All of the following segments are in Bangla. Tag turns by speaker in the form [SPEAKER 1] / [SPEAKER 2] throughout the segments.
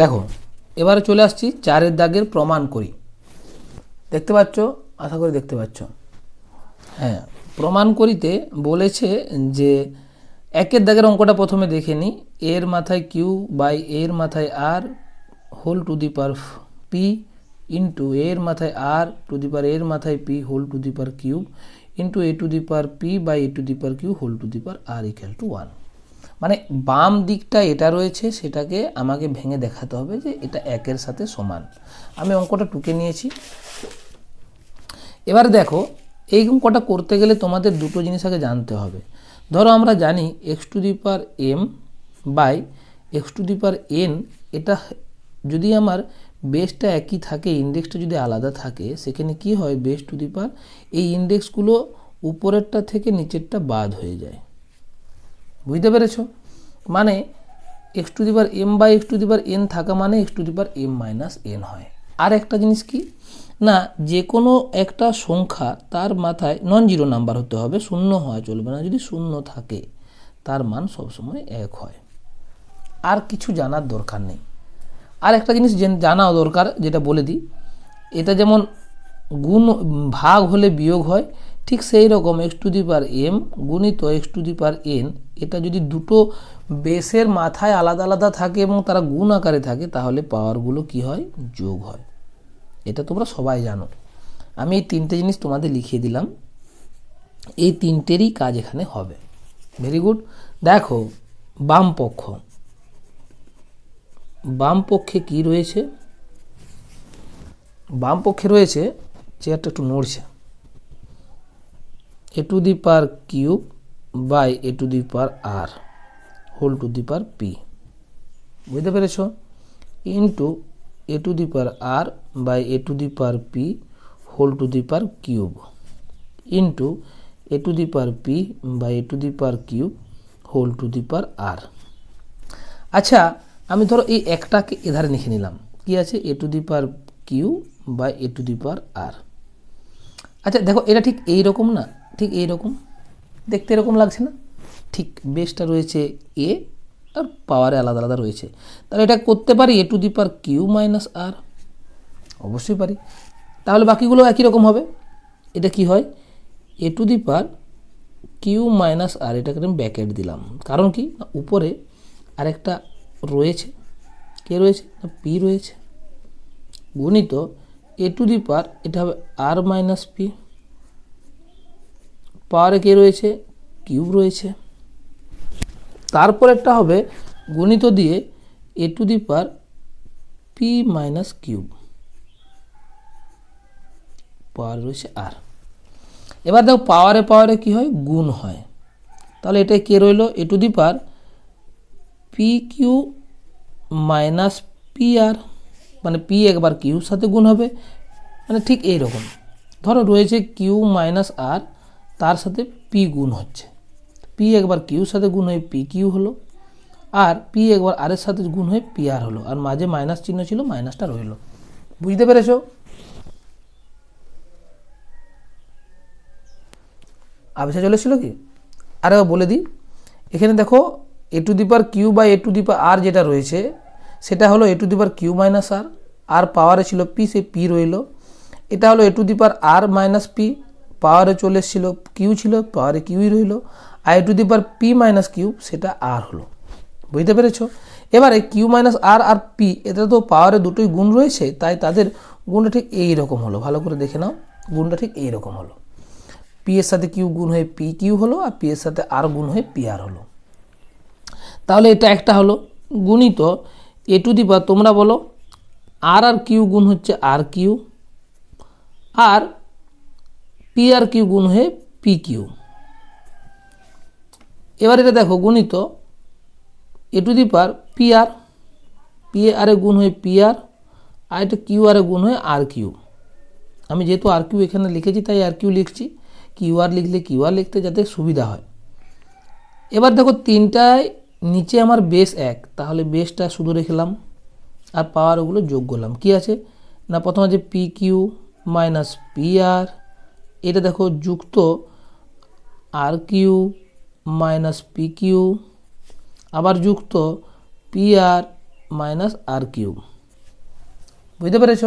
[SPEAKER 1] দেখো, এবারে চলে আসছি চারের দাগের প্রমাণ করি। দেখতে পাচ্ছ? আশা করি দেখতে পাচ্ছ। হ্যাঁ প্রমাণ করিতে বলেছে যে একের দাগের অঙ্কটা প্রথমে দেখে নিই এর মাথায় কিউ বাই এর মাথায় R whole to the power P into এর মাথায় আর টু দি পার এর মাথায় P whole to the power cube into A to the power P by A to the power Q whole to the power R equal to one. মানে বাম দিকটা এটা রয়েছে, সেটাকে আমাকে ভেঙে দেখাতে হবে যে এটা একের সাথে সমান। আমি অঙ্কটা টুকে নিয়েছি। এবার দেখো এই অঙ্কটা করতে গেলে তোমাদের দুটো জিনিস আগে জানতে হবে। ধরো আমরা জানি X to the power M by X to the power N এটা যদি আমার বেসটা একই থাকে ইন্ডেক্সটা যদি আলাদা থাকে, সেখানে কি হয়? বেস টু দি পার এই ইন্ডেক্সগুলো উপরেরটা থেকে নিচেরটা বাদ হয়ে যায়। বুঝতে পেরেছ? মানে X to the power M by X to the power N থাকা মানে X to the power M minus N হয়। আর একটা জিনিস কি? না, যে কোনো একটা সংখ্যা তার মাথায় নন জিরো নাম্বার হতে হবে, শূন্য হওয়া চলবে না। যদি শূন্য থাকে, তার মান সবসময় এক হয়। আর কিছু জানার দরকার নেই। আর একটা জিনিস জেন- দরকার, যেটা বলে দিই, এটা যেমন গুণ ভাগ হলে বিয়োগ হয় ঠিক সেই রকম X to the power M গুণিত X to the power N এটা যদি দুটো বেসের মাথায় আলাদা আলাদা থাকে এবং তারা গুণ আকারে থাকে, তাহলে পাওয়ারগুলো কি হয়? যোগ হয়। এটা তোমরা সবাই জানো। আমি এই তিনটে জিনিস তোমাদের লিখিয়ে দিলাম। এই তিনটেরই কাজ এখানে হবে। ভেরি গুড দেখো, বাম পক্ষ। বাম পক্ষে কি রয়েছে? বাম পক্ষে রয়েছে চেয়ারটা একটু নড়ছে। A to the power cube by A to the power R whole to the power P বুঝতে পেরেছ into A to the power R by A to the power P whole to the power cube into A to the power P by A to the power cube whole to the power R আচ্ছা আমি ধরো এই একটাকে এধারে লিখে নিলাম কি আছে A to the power Q by A to the power R আচ্ছা দেখো এটা ঠিক এই রকম না ঠিক এই রকম দেখতে এরকম লাগছে না? ঠিক বেসটা রয়েছে এ আর পাওয়ারে আলাদা আলাদা রয়েছে। তাহলে এটা করতে পারি A to the power Q minus R অবশ্যই পারি। তাহলে বাকিগুলো একই রকম হবে। এটা কি হয়? A to the power Q minus R এটাকে আমি ব্যাকেট দিলাম। কারণ কি? উপরে আরেকটা রয়েছে। কে রয়েছে? না পি রয়েছে। গুণিত এ টু দি পার এটা হবে আর মাইনাস পি পাওয়ারে কে রয়েছে? কিউব রয়েছে। তারপর একটা হবে গণিত দিয়ে A to the power P minus cube. Power রয়েছে আর। এবার দেখো পাওয়ারে পাওয়ারে কি হয়? গুণ হয়। তাহলে এটা কে রইল? A to the power P Q minus P R মানে পি একবার কিউর সাথে গুণ হবে। মানে ঠিক এই রকম ধরো রয়েছে কিউ মাইনাস আর তার সাথে পি গুণ হচ্ছে। পি একবার কিউর সাথে গুণ হয়ে পি কিউ হলো আর পি একবার আর এর সাথে গুণ হয়ে পি আর হলো আর মাঝে মাইনাস চিহ্ন ছিল মাইনাসটা রইল। বুঝতে পেরেছ? আবেশা চলেছিল কি? আরে বলে দিই। এখানে দেখো এ টু দি পার কিউ বা এ টু দি পার আর যেটা রয়েছে, সেটা হলো A to the power Q minus R আর পাওয়ারে ছিল পি সে পি রইল। এটা হলো A to the power R minus P পাওয়ারে চলে এসেছিল কিউ ছিল, পাওয়ারে কিউই রইল। A to the power P minus Q সেটা আর হলো। বুঝতে পেরেছ? এবারে কিউ মাইনাস আর আর পি এতে তো পাওয়ারে দুটোই গুণ রয়েছে, তাই তাদের গুণটা ঠিক এই রকম হলো। ভালো করে দেখে নাও, গুণটা ঠিক এই রকম হলো। পি এর সাথে কিউ গুণ হয়ে পি কিউ হলো, আর পি এর সাথে আর গুণ হয়ে পি আর হলো। তাহলে এটা একটা হলো গুণিত এ টু দি পাওয়ার তোমরা বলো আর আর কিউ গুণ হচ্ছে R Q R P R Q গুণ হয়ে পি কিউ এবার এটা দেখো, গুণিত A to the power P R P আরে গুণ হয়ে পি আর আর এটা কিউ আরে গুণ হয়ে আর কিউ আমি যেহেতু আর কিউ এখানে লিখেছি, তাই আর কিউ লিখছি। কিউ আর লিখলে কিউ আর লিখতে যাতে সুবিধা হয়। এবার দেখো, তিনটায় নিচে আমার বেস এক, তাহলে বেসটা শুধু রেখলাম, আর পাওয়ার ওগুলো যোগ করলাম। কি আছে? না, প্রথম আছে P Q minus P R এটা দেখো যুক্ত R Q minus P Q, আবার যুক্ত P R minus R Q. বুঝতে পেরেছ?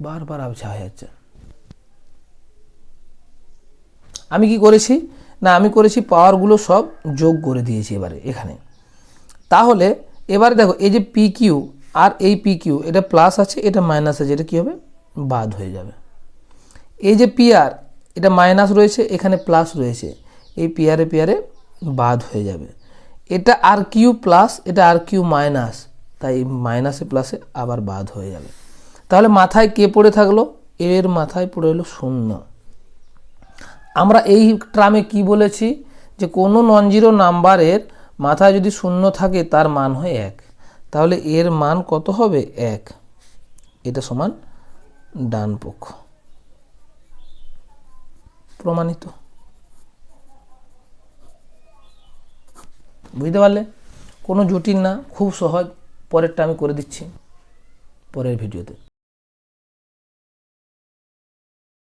[SPEAKER 1] বারবার আবছা হয়ে যাচ্ছে। আমি কি করেছি? না, আমি করেছি পাওয়ারগুলো সব যোগ করে দিয়েছি এবারে, এখানে। তাহলে, এবারে দেখো, এই যে পি কিউ আর এই পি কিউ এটা প্লাস আছে, এটা মাইনাস আছে, এটা কী হবে? বাদ হয়ে যাবে। এই যে পি আর এটা মাইনাস রয়েছে, এখানে প্লাস রয়েছে। এই পিয়ারে পিয়ারে বাদ হয়ে যাবে। এটা আর কিউ প্লাস এটা আর কিউ মাইনাস তাই মাইনাসে প্লাসে আবার বাদ হয়ে যাবে। তাহলে মাথায় কে পড়ে থাকল? এর মাথায় পড়ে এলো শূন্য। আমরা এই ট্রামে কি বলেছি? যে কোনো নন জিরো নাম্বারের মাথায় যদি শূন্য থাকে, তার মান হয় এক। তাহলে এর মান কত হবে? এক। এটা সমান ডান পক্ষ। প্রমাণিত। বুঝতে পারলে? কোনো জটিল না, খুব সহজ। পরেরটা আমি করে দিচ্ছি। পরের ভিডিওতে।